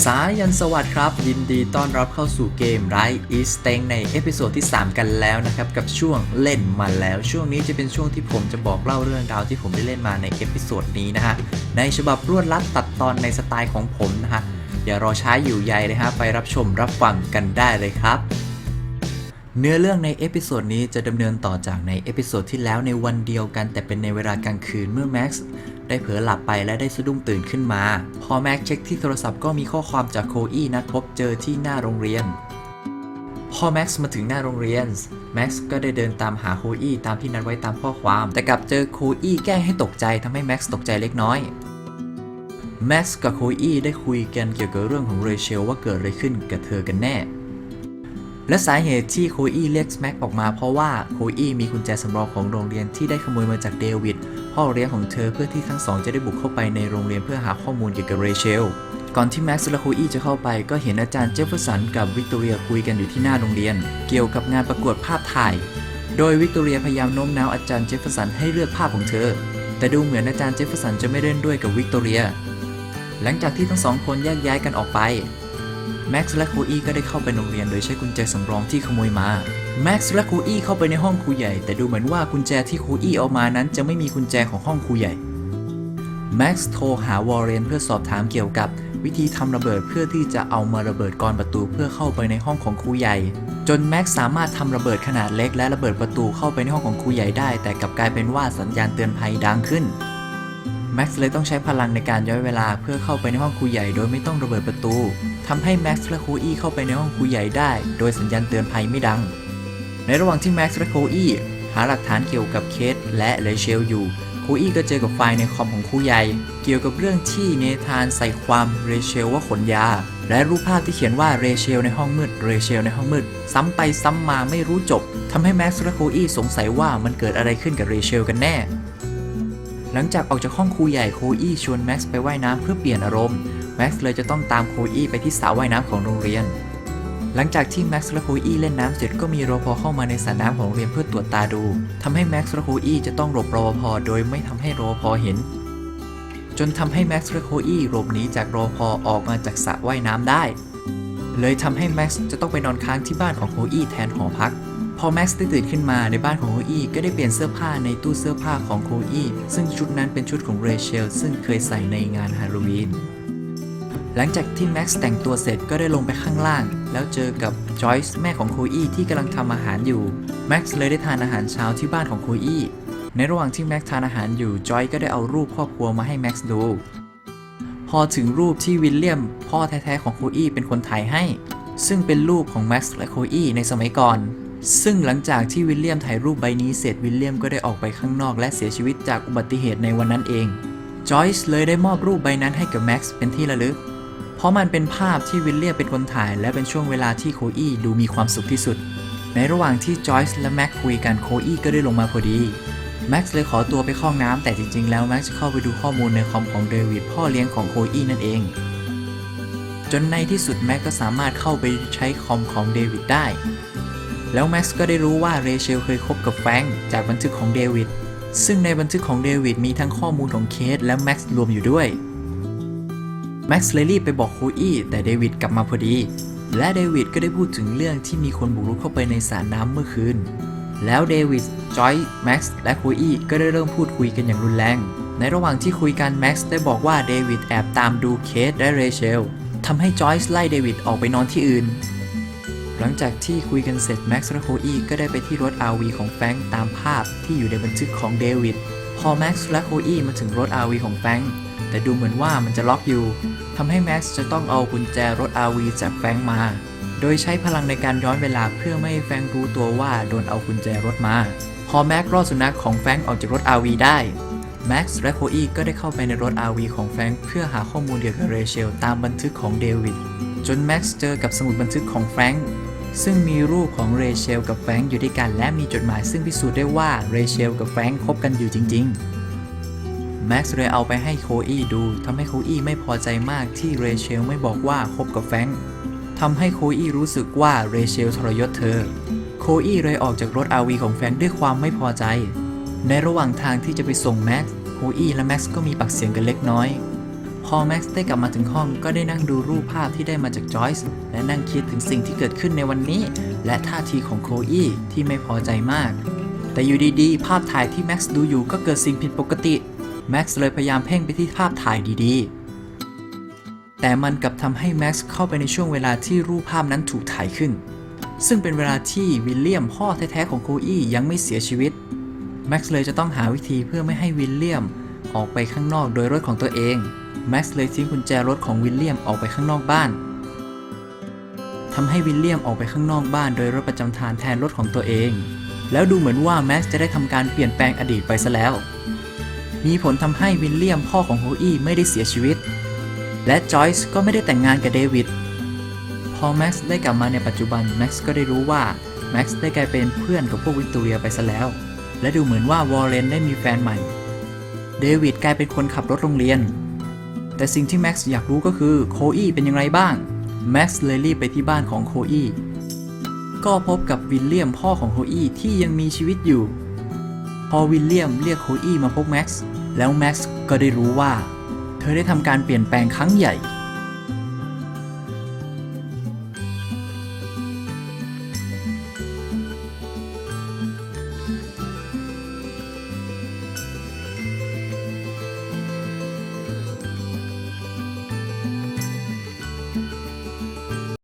สายันสวัสดีครับ ยินดีต้อนรับเข้าสู่เกมไรอีสเตงในเอพิโซดที่ 3 กันแล้วนะครับ กับช่วงเล่นมาแล้ว ช่วงนี้จะเป็นช่วงที่ผมจะบอกเล่าเรื่องราวที่ผมได้เล่นมาในเอพิโซดนี้นะฮะ ในฉบับรวดลัดตัดตอนในสไตล์ของผมนะฮะ อย่ารอช้าอยู่ใยเลยฮะ ไปรับชมรับฟังกันได้เลยครับ เนื้อเรื่องในเอพิโซดนี้จะดำเนินต่อจากในเอพิโซดที่แล้วในวันเดียวกันแต่เป็นในเวลากลางคืนเมื่อแม็กซ์ได้เผลอหลับไปและได้สะดุ้งตื่นขึ้นมา พอแม็กซ์เช็คที่โทรศัพท์ก็มีข้อความจากโคอี้นัดพบเจอที่หน้าโรงเรียน พอแม็กซ์มาถึงหน้าโรงเรียน แม็กซ์ก็ได้เดินตามหาโคอี้ตามที่นัดไว้ตามข้อความ แต่กลับเจอโคอี้แกล้งให้ตกใจทำให้แม็กซ์ตกใจเล็กน้อย แม็กซ์กับโคอี้ได้คุยกันเกี่ยวกับเรื่องของเรเชลว่าเกิดอะไรขึ้นกับเธอกันแน่ และสาเหตุที่โคอี้เรียกแม็กออกมาเพราะว่าโคอี้มีกุญแจสำรองของโรงเรียนที่ได้ขโมยมาจากเดวิดพ่อเลี้ยงของเธอเพื่อที่ทั้งสองจะได้บุกเข้าไปในโรงเรียนเพื่อหาข้อมูลเกี่ยวกับเรเชลก่อนที่แม็กซ์และโคอี้จะเข้าไปก็เห็นอาจารย์เจฟเฟอร์สันกับวิกตอเรียคุยกันอยู่ที่หน้าโรงเรียน เกี่ยวกับงานประกวดภาพถ่าย โดยวิกตอเรียพยายามโน้มน้าวอาจารย์เจฟเฟอร์สันให้เลือกภาพของเธอ แต่ดูเหมือนอาจารย์เจฟเฟอร์สันจะไม่เล่นด้วยกับวิกตอเรีย หลังจากที่ทั้งสองคนแยกย้ายกันออกไป แม็กซ์และโคอี้ก็ได้เข้าไปโรงเรียนโดยใช้กุญแจสำรองที่ขโมยมาแม็กซ์และโคอี้เข้าไปในห้องครูใหญ่ แต่ดูเหมือนว่ากุญแจที่โคอี้เอามานั้นจะไม่มีกุญแจของห้องครูใหญ่แม็กซ์โทรหาวอร์เรนเพื่อสอบถามเกี่ยวกับ วิธีทำระเบิดเพื่อที่จะเอามาระเบิดกรอนประตูเพื่อเข้าไปในห้องของครูใหญ่ จนแม็กซ์สามารถทำระเบิดขนาดเล็กและระเบิดประตูเข้าไปในห้องของครูใหญ่ได้ แต่กลับกลายเป็นว่าสัญญาณเตือนภัยดังขึ้น แม็กซ์เลยต้องใช้พลังในการย้อนเวลาเพื่อเข้าไปในห้องครูใหญ่โดยไม่ต้องระเบิดประตูทำให้แม็กซ์และโคอี้เข้าไปในห้องครูใหญ่ได้ โดยสัญญาณเตือนภัยไม่ดัง ในระหว่างที่แม็กซ์และโคอี้หาหลักฐานเกี่ยวกับเคสและเลเชลอยู่โคอี้ก็เจอกับไฟล์ในคอมของครูใหญ่ เกี่ยวกับเรื่องที่เนธานใส่ความเรเชลว่าขนยา และรูปภาพที่เขียนว่าเรเชลในห้องมืดเรเชลในห้องมืด ซ้ำไปซ้ำมาไม่รู้จบทำให้แม็กซ์และโคอี้สงสัยว่ามันเกิดอะไรขึ้นกับเรเชลกันแน่ หลังจากออกจากห้องครูใหญ่โคอี้ชวนแม็กซ์ไปว่ายน้ำเพื่อเปลี่ยนอารมณ์แม็กซ์เลยจะต้องตามโคอี้ไปที่สระว่ายน้ำของโรงเรียน หลังจากที่แม็กซ์และโคอี้เล่นน้ำเสร็จก็มีรปภเข้ามาในสระน้ำของโรงเรียนเพื่อตรวจตาดูทำให้แม็กซ์และโคอี้จะต้องหลบรปภโดยไม่ทำให้รปภเห็น จนทำให้แม็กซ์และโคอี้หลบหนีจากรปภออกมาจากสระว่ายน้ำได้ เลยทำให้แม็กซ์จะต้องไปนอนค้างที่บ้านของโคอี้แทนหอพัก พอแม็กซ์ได้ตื่นขึ้นมาในบ้านของโคอี้ก็ได้เปลี่ยนเสื้อผ้าในตู้เสื้อผ้าของโคอี้ซึ่งชุดนั้นเป็นชุดของเรเชลซึ่งเคยใส่ในงานฮาโลวีนหลังจากที่แม็กซ์แต่งตัวเสร็จก็ได้ลงไปข้างล่าง แล้วเจอกับจอยส์แม่ของโคอี้ที่กำลังทำอาหารอยู่แม็กซ์เลยได้ทานอาหารเช้าที่บ้านของโคอี้ในระหว่างที่แม็กซ์ทานอาหารอยู่จอยก็ได้เอารูปครอบครัวมาให้แม็กซ์ดูพอถึงรูปที่วิลเลียม พ่อแท้ๆของโคอี้เป็นคนถ่ายให้ ซึ่งเป็นรูปของแม็กซ์และโคอี้ในสมัยก่อน ซึ่งหลังจากที่วิลเลียมถ่ายรูปใบนี้เสร็จวิลเลียมก็ได้ออกไปข้างนอกและเสียชีวิตจากอุบัติเหตุในวันนั้นเองจอยส์เลยได้มอบรูปใบนั้นให้กับแม็กซ์เป็นที่ระลึก เพราะมันเป็นภาพที่วิลเลียมเป็นคนถ่าย และเป็นช่วงเวลาที่โคอี้ดูมีความสุขที่สุด ในระหว่างที่จอยส์และแม็กคุยกันโคอี้ก็ได้ลงมาพอดีแม็กซ์เลยขอตัวไปข้าห้องน้ำแต่จริงๆ แล้วแม็กซ์จะเข้าไปดูข้อมูลในคอมของเดวิดพ่อเลี้ยงของโคอี้นั่นเอง จนในที่สุดแม็กก็สามารถเข้าไปใช้คอมของเดวิดได้ แล้วแม็กซ์ก็ได้รู้ว่าเรเชลเคยคบกับแฟรงค์จากบันทึกของเดวิด ซึ่งในบันทึกของเดวิดมีทั้งข้อมูลของเคสและแม็กซ์รวมอยู่ด้วย แม็กซ์เลยรีบไปบอกโคอี้แต่เดวิดกลับมาพอดี และเดวิดก็ได้พูดถึงเรื่องที่มีคนบุกรุกเข้าไปในสระน้ำเมื่อคืน แล้วเดวิด จอย แม็กซ์ และโคอี้ก็ได้เริ่มพูดคุยกันอย่างรุนแรง ในระหว่างที่คุยกันแม็กซ์ได้บอกว่าเดวิดแอบตามดูเคสและเรเชลทำให้จอยส์ไล่เดวิดออกไปนอนที่อื่น หลังจากที่คุยกันเสร็จแม็กซ์และโคอี้ก็ได้ไปที่รถ RV ของแฟงตามภาพที่อยู่ในบันทึกของเดวิดพอแม็กซ์และโคอี้มาถึงรถ RV ของแฟงแต่ดูเหมือนว่ามันจะล็อกอยู่ทำให้แม็กซ์จะต้องเอากุญแจรถ RV จากแฟงมา โดยใช้พลังในการย้อนเวลาเพื่อไม่ให้แฟงรู้ตัวว่าโดนเอากุญแจรถมา พอแม็กซ์รอดสุนัขของแฟงออกจากรถ RV ได้แม็กซ์และโคอี้ก็ได้เข้าไปในรถ RV ของแฟงเพื่อหาข้อมูลเกี่ยวกับเรเชลตามบันทึกของเดวิดจนแม็กซ์เจอกับสมุดบันทึกของแฟรงค์ ซึ่งมีรูปของเรเชลกับแฟรงค์อยู่ด้วยกัน และมีจดหมายซึ่งพิสูจน์ได้ว่าเรเชลกับแฟรงค์คบกันอยู่จริง ๆ แม็กซ์เลยเอาไปให้โคอี้ดูทำให้โคอี้ไม่พอใจมากที่เรเชลไม่บอกว่าคบกับแฟรงค์ทำให้โคอี้รู้สึกว่าเรเชลทรยศเธอ โคอี้เลยออกจากรถ RV ของแฟรงค์ด้วยความไม่พอใจ ในระหว่างทางที่จะไปส่งแม็กซ์โคอี้และแม็กซ์ก็มีปากเสียงกันเล็กน้อย พอแม็กซ์ได้กลับมาถึงห้องก็ได้นั่งดูรูปภาพที่ได้มาจากจอยส์และนั่งคิดถึงสิ่งที่เกิดขึ้นในวันนี้ และท่าทีของโคอี้ที่ไม่พอใจมาก แต่อยู่ดีๆ ภาพถ่ายที่แม็กซ์ดูอยู่ก็เกิดสิ่งผิดปกติแม็กซ์เลยพยายามเพ่งไปที่ภาพถ่ายดีๆ แต่มันกลับทำให้แม็กซ์เข้าไปในช่วงเวลาที่รูปภาพนั้นถูกถ่ายขึ้น ซึ่งเป็นเวลาที่วิลเลียมพ่อแท้ๆของโคอี้ยังไม่เสียชีวิตแม็กซ์เลยจะต้องหาวิธีเพื่อไม่ให้วิลเลียมออกไปข้างนอกโดยรถของตัวเอง แม็กซ์เลยทิ้งกุญแจรถของวิลเลียมออกไปข้างนอกบ้านทำให้วิลเลียมออกไปข้างนอกบ้านโดยรถประจำทางแทนรถของตัวเอง แล้วดูเหมือนว่าแม็กซ์จะได้ทำการเปลี่ยนแปลงอดีตไปซะแล้ว มีผลทำให้วิลเลียมพ่อของโฮอี้ไม่ได้เสียชีวิต และจอยส์ก็ไม่ได้แต่งงานกับเดวิด พอแม็กซ์ได้กลับมาในปัจจุบันแม็กซ์ก็ได้รู้ว่าแม็กซ์ได้กลายเป็นเพื่อนกับพวกวิกตอเรียไปซะแล้ว และดูเหมือนว่าวอร์เรนได้มีแฟนใหม่ เดวิดกลายเป็นคนขับรถโรงเรียน แต่สิ่งที่แม็กซ์อยากรู้ก็คือโคอี้เป็นยังไงบ้าง แม็กซ์เลยรีบไปที่บ้านของโคอี้ ก็พบกับวิลเลียมพ่อของโคอี้ที่ยังมีชีวิตอยู่ พอวิลเลียมเรียกโคอี้มาพบแม็กซ์ แล้วแม็กซ์ก็ได้รู้ว่า เธอได้ทำการเปลี่ยนแปลงครั้งใหญ่